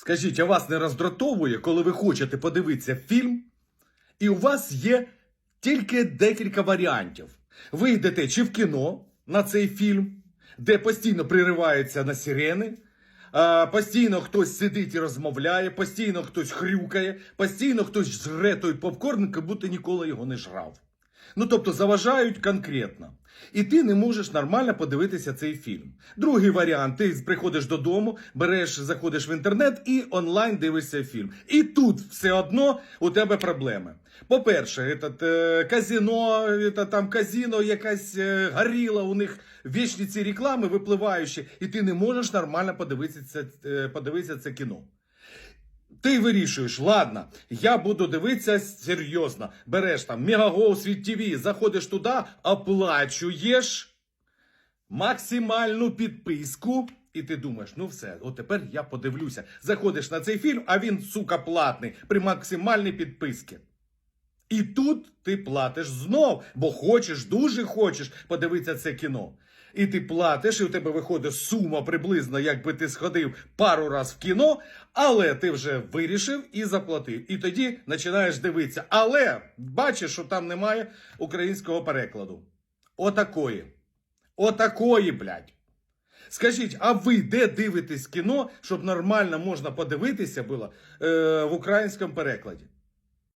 Скажіть, а вас не роздратовує, коли ви хочете подивитися фільм, і у вас є тільки декілька варіантів. Ви йдете чи в кіно на цей фільм, де постійно пририваються на сирени, постійно хтось сидить і розмовляє, постійно хтось хрюкає, постійно хтось жре той попкорн, як будто ніколи його не жрав. Ну, тобто заважають конкретно. І ти не можеш нормально подивитися цей фільм. Другий варіант: ти приходиш додому, береш, заходиш в інтернет і онлайн дивишся фільм. І тут все одно у тебе проблеми. По-перше, е, казино, это, там казино, якась е, горіла, у них вічні ці реклами випливаючі, і ти не можеш нормально подивитися, е, подивитися це кіно. Ти вирішуєш, ладно, я буду дивитися серйозно. Береш там Мегаго Світ ТВ, заходиш туди, оплачуєш максимальну підписку. І ти думаєш, ну все, от тепер я подивлюся. Заходиш на цей фільм, а він, сука, платний при максимальній підписці. І тут ти платиш знов, бо хочеш, дуже хочеш подивитися це кіно. І ти платиш, і у тебе виходить сума приблизно, якби ти сходив пару раз в кіно, але ти вже вирішив і заплатив. І тоді починаєш дивитися. Але бачиш, що там немає українського перекладу. Отакої. Отакої, блядь. Скажіть, а ви де дивитесь кіно, щоб нормально можна подивитися було е, в українському перекладі?